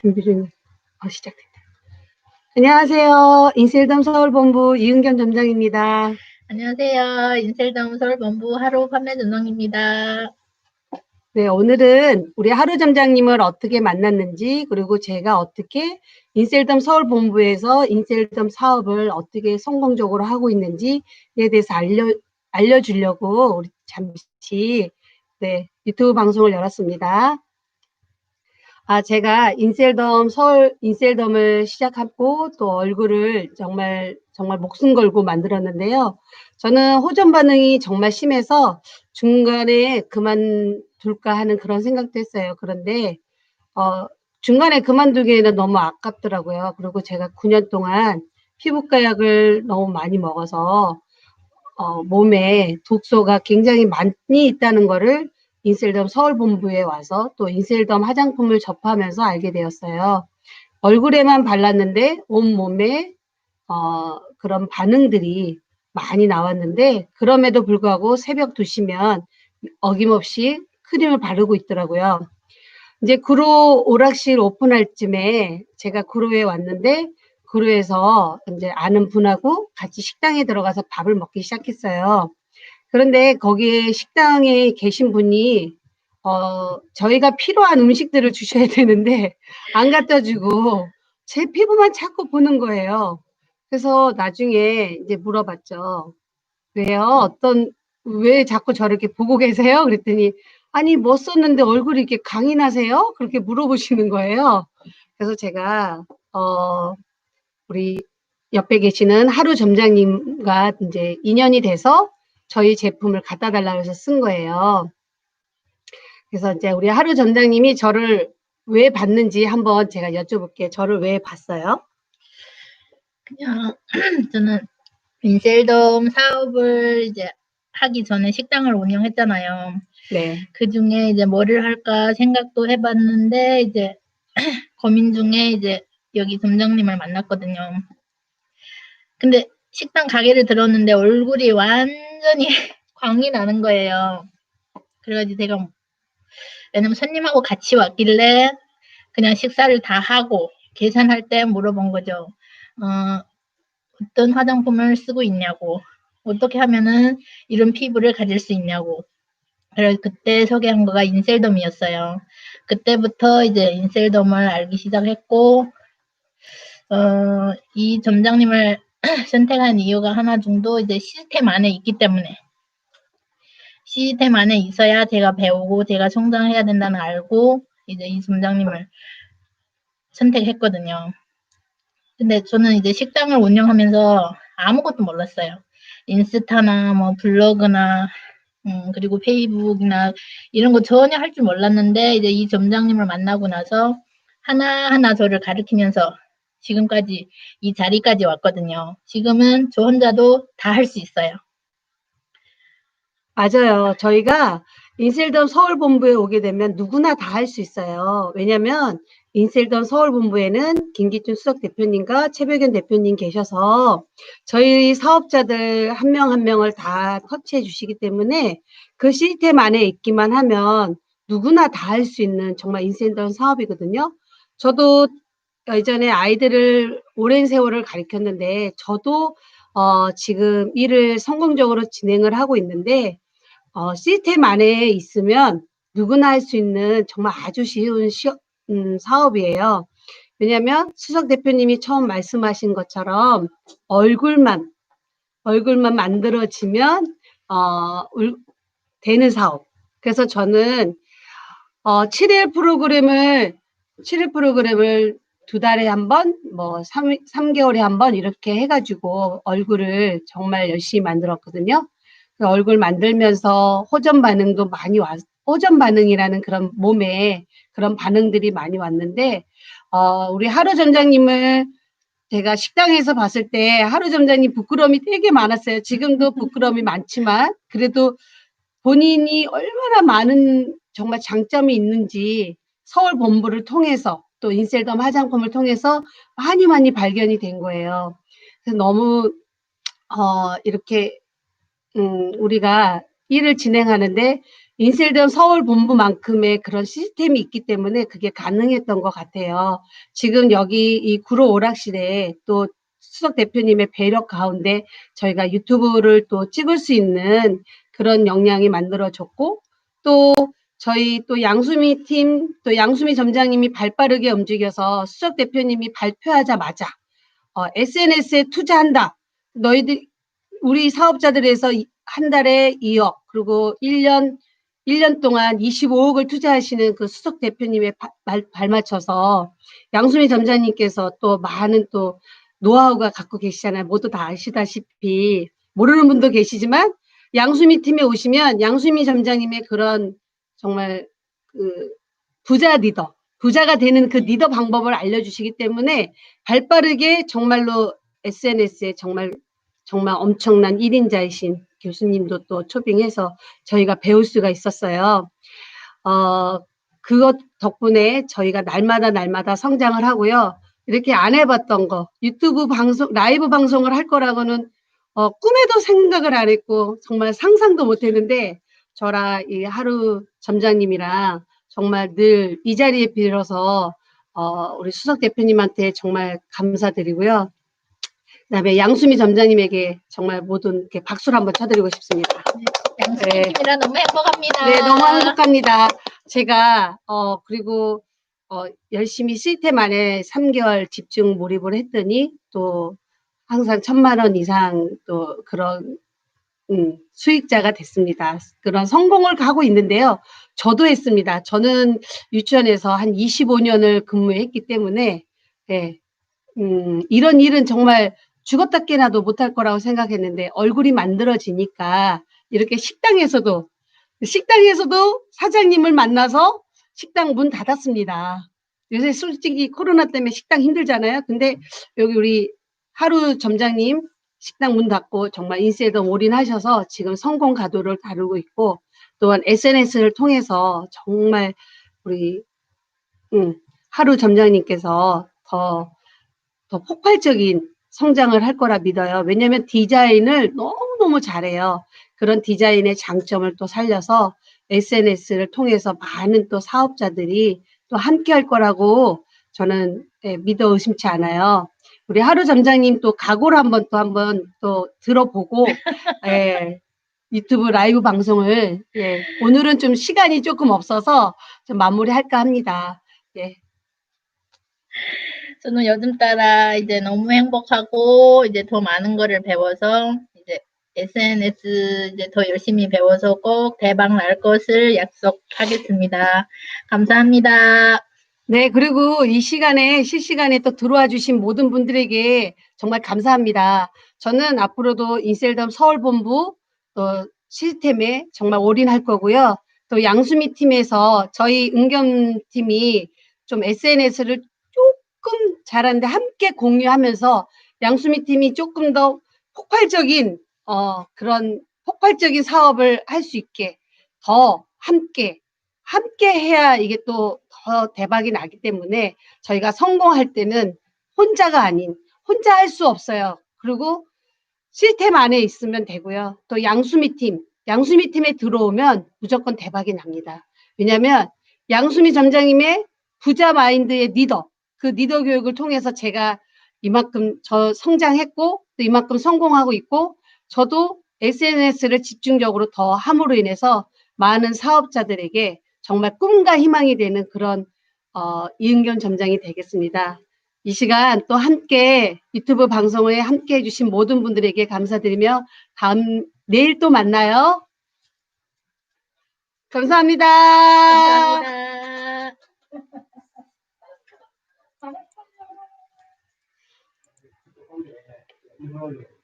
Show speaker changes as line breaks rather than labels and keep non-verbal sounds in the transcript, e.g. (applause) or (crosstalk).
준비 중이에요. 어, 시작됐다. 안녕하세요. 인셀덤 서울본부 이은겸 점장입니다.
안녕하세요. 인셀다운 서울본부 하루 판매 전원입니다.
네, 오늘은 우리 하루 점장님을 어떻게 만났는지, 그리고 제가 어떻게 인셀덤 서울 본부에서 인셀덤 사업을 어떻게 성공적으로 하고 있는지에 대해서 알려, 알려주려고 우리 잠시, 네, 유튜브 방송을 열었습니다. 아, 제가 인셀덤 서울 인셀덤을 시작하고 또 얼굴을 정말 정말 목숨 걸고 만들었는데요. 저는 호전 반응이 정말 심해서 중간에 그만둘까 하는 그런 생각도 했어요. 그런데 어, 중간에 그만두기에는 너무 아깝더라고요. 그리고 제가 9년 동안 피부과 약을 너무 많이 먹어서 어, 몸에 독소가 굉장히 많이 있다는 거를 인셀덤 서울본부에 와서 또 인셀덤 화장품을 접하면서 알게 되었어요. 얼굴에만 발랐는데 온몸에 어, 그런 반응들이 많이 나왔는데 그럼에도 불구하고 새벽 2시면 어김없이 크림을 바르고 있더라고요. 이제 구로 오락실 오픈할 쯤에 제가 구로에 왔는데 구로에서 이제 아는 분하고 같이 식당에 들어가서 밥을 먹기 시작했어요. 그런데 거기에 식당에 계신 분이 어, 저희가 필요한 음식들을 주셔야 되는데 안 갖다 주고 제 피부만 자꾸 보는 거예요. 그래서 나중에 이제 물어봤죠. 왜요? 어떤, 왜 자꾸 저렇게 보고 계세요? 그랬더니, 아니, 뭐 썼는데 얼굴이 이렇게 강이 나세요? 그렇게 물어보시는 거예요. 그래서 제가, 어, 우리 옆에 계시는 하루 점장님과 이제 인연이 돼서 저희 제품을 갖다 달라고 해서 쓴 거예요. 그래서 이제 우리 하루 점장님이 저를 왜 봤는지 한번 제가 여쭤볼게요. 저를 왜 봤어요?
그냥 (clears throat) 저는 인셀덤 사업을 이제 하기 전에 식당을 운영했잖아요.
네.
그 중에 이제 뭐를 할까 생각도 해봤는데 이제 (clears throat) 고민 중에 이제 여기 점장님을 만났거든요. 근데 식당 가게를 들었는데 얼굴이 완 전히 (laughs) 광이 나는 거예요. 그래가지고 제가 왜냐면 손님하고 같이 왔길래 그냥 식사를 다 하고 계산할 때 물어본 거죠. 어, 어떤 화장품을 쓰고 있냐고, 어떻게 하면은 이런 피부를 가질 수 있냐고. 그래서 그때 소개한 거가 인셀덤이었어요. 그때부터 이제 인셀덤을 알기 시작했고, 어, 이 점장님을 (clears throat) 선택한 이유가 하나 정도 이제 시스템 안에 있기 때문에 시스템 안에 있어야 제가 배우고 제가 성장해야 된다는 알고 이제 이 점장님을 선택했거든요. 근데 저는 이제 식당을 운영하면서 아무것도 몰랐어요. 인스타나 뭐 블로그나 음, 그리고 페이북이나 이런 거 전혀 할 줄 몰랐는데 이제 이 점장님을 만나고 나서 하나하나 저를 가르치면서 지금까지 이 자리까지 왔거든요. 지금은 저 혼자도 다 할 수 있어요.
맞아요. 저희가 인셀덤 서울본부에 오게 되면 누구나 다 할 수 있어요. 왜냐면 인셀덤 서울본부에는 김기춘 수석 대표님과 최백연 대표님 계셔서 저희 사업자들 한명한 명을 다 터치해 주시기 때문에 그 시스템 안에 있기만 하면 누구나 다 할 수 있는 정말 인셀덤 사업이거든요. 저도 예전에 아이들을 오랜 세월을 가르쳤는데 저도 어, 지금 일을 성공적으로 진행을 하고 있는데 어, 시스템 안에 있으면 누구나 할 수 있는 정말 아주 쉬운 시, 음, 사업이에요. 왜냐하면 수석 대표님이 처음 말씀하신 것처럼 얼굴만 얼굴만 만들어지면 어, 울, 되는 사업. 그래서 저는 어, 7일 프로그램을 7일 프로그램을 두 달에 한 번, 뭐 3, 3개월에 한 번 이렇게 해가지고 얼굴을 정말 열심히 만들었거든요. 그 얼굴 만들면서 호전 반응도 많이 왔, 호전 반응이라는 그런 몸에 그런 반응들이 많이 왔는데, 어, 우리 하루 점장님을 제가 식당에서 봤을 때 하루 점장님 부끄러움이 되게 많았어요. 지금도 (laughs) 부끄러움이 많지만, 그래도 본인이 얼마나 많은 정말 장점이 있는지 서울 본부를 통해서 또 인셀덤 화장품을 통해서 많이 많이 발견이 된 거예요. 그래서 너무 어, 이렇게 음, 우리가 일을 진행하는데 인셀덤 서울 본부만큼의 그런 시스템이 있기 때문에 그게 가능했던 것 같아요. 지금 여기 이 구로 오락실에 또 수석 대표님의 배려 가운데 저희가 유튜브를 또 찍을 수 있는 그런 역량이 만들어졌고 또 저희 또 양수미 팀, 또 양수미 점장님이 발 빠르게 움직여서 수석 대표님이 발표하자마자 어, SNS에 투자한다. 너희들 우리 사업자들에서 이- 한 달에 2억 그리고 1년 1년 동안 25억을 투자하시는 그 수석 대표님의 바- 발, 발맞춰서 양수미 점장님께서 또 많은 또 노하우가 갖고 계시잖아요. 모두 다 아시다시피 모르는 분도 계시지만 양수미 팀에 오시면 양수미 점장님의 그런 정말 그 부자 리더, 부자가 되는 그 리더 방법을 알려주시기 때문에 발 빠르게 정말로 SNS에 정말 정말 엄청난 1인자이신 교수님도 또 초빙해서 저희가 배울 수가 있었어요. 어, 그것 덕분에 저희가 날마다 날마다 성장을 하고요. 이렇게 안 해봤던 거, 유튜브 방송, 라이브 방송을 할 거라고는 어, 꿈에도 생각을 안 했고 정말 상상도 못 했는데 저랑 이 하루 점장님이랑 정말 늘 이 자리에 빌어서 어, 우리 수석 대표님한테 정말 감사드리고요. 그다음에 양수미 점장님에게 정말 모든 이렇게 박수를 한번 쳐드리고 싶습니다.
양수님이라 너무 행복합니다.
네, 너무 행복합니다. 제가 어 그리고 어 열심히 시스템 안에 3개월 집중 몰입을 했더니 또 항상 천만 원 이상 또 그런 음, 수익자가 됐습니다. 그런 성공을 하고 있는데요. 저도 했습니다. 저는 유치원에서 한 25년을 근무했기 때문에 예, 음, 이런 일은 정말 죽었다 깨나도 못할 거라고 생각했는데 얼굴이 만들어지니까 이렇게 식당에서도 식당에서도 사장님을 만나서 식당 문 닫았습니다. 요새 솔직히 코로나 때문에 식당 힘들잖아요. 근데 여기 우리 하루 점장님 식당 문 닫고 정말 인쇄도 올인하셔서 지금 성공 가도를 다루고 있고 또한 SNS를 통해서 정말 우리 음, 하루 점장님께서 더, 더 폭발적인 성장을 할 거라 믿어요. 왜냐하면 디자인을 너무너무 잘해요. 그런 디자인의 장점을 또 살려서 SNS를 통해서 많은 또 사업자들이 또 함께 할 거라고 저는 예, 믿어 의심치 않아요. 우리 하루 점장님 또 각오를 한번 또 한번 또 들어보고 (laughs) 예, 유튜브 라이브 방송을 예, 오늘은 좀 시간이 조금 없어서 좀 마무리할까 합니다. 예.
저는 요즘 따라 이제 너무 행복하고 이제 더 많은 거를 배워서 이제 SNS 이제 더 열심히 배워서 꼭 대박 날 것을 약속하겠습니다. 감사합니다.
네, 그리고 이 시간에 실시간에 또 들어와 주신 모든 분들에게 정말 감사합니다. 저는 앞으로도 인셀덤 서울본부 또 시스템에 정말 올인할 거고요. 또 양수미 팀에서 저희 응겸팀이 좀 SNS를 조금 잘하는데 함께 공유하면서 양수미 팀이 조금 더 폭발적인 어, 그런 폭발적인 사업을 할 수 있게 더 함께 함께 해야 이게 또 더 대박이 나기 때문에 저희가 성공할 때는 혼자가 아닌 혼자 할 수 없어요. 그리고 시스템 안에 있으면 되고요. 또 양수미 팀, 양수미 팀에 들어오면 무조건 대박이 납니다. 왜냐하면 양수미 점장님의 부자 마인드의 리더, 그 리더 교육을 통해서 제가 이만큼 저 성장했고 또 이만큼 성공하고 있고 저도 SNS를 집중적으로 더 함으로 인해서 많은 사업자들에게 정말 꿈과 희망이 되는 그런 어, 이은경 점장이 되겠습니다. 이 시간 또 함께 유튜브 방송에 함께 해주신 모든 분들에게 감사드리며 다음 내일 또 만나요. 감사합니다.
감사합니다. (laughs)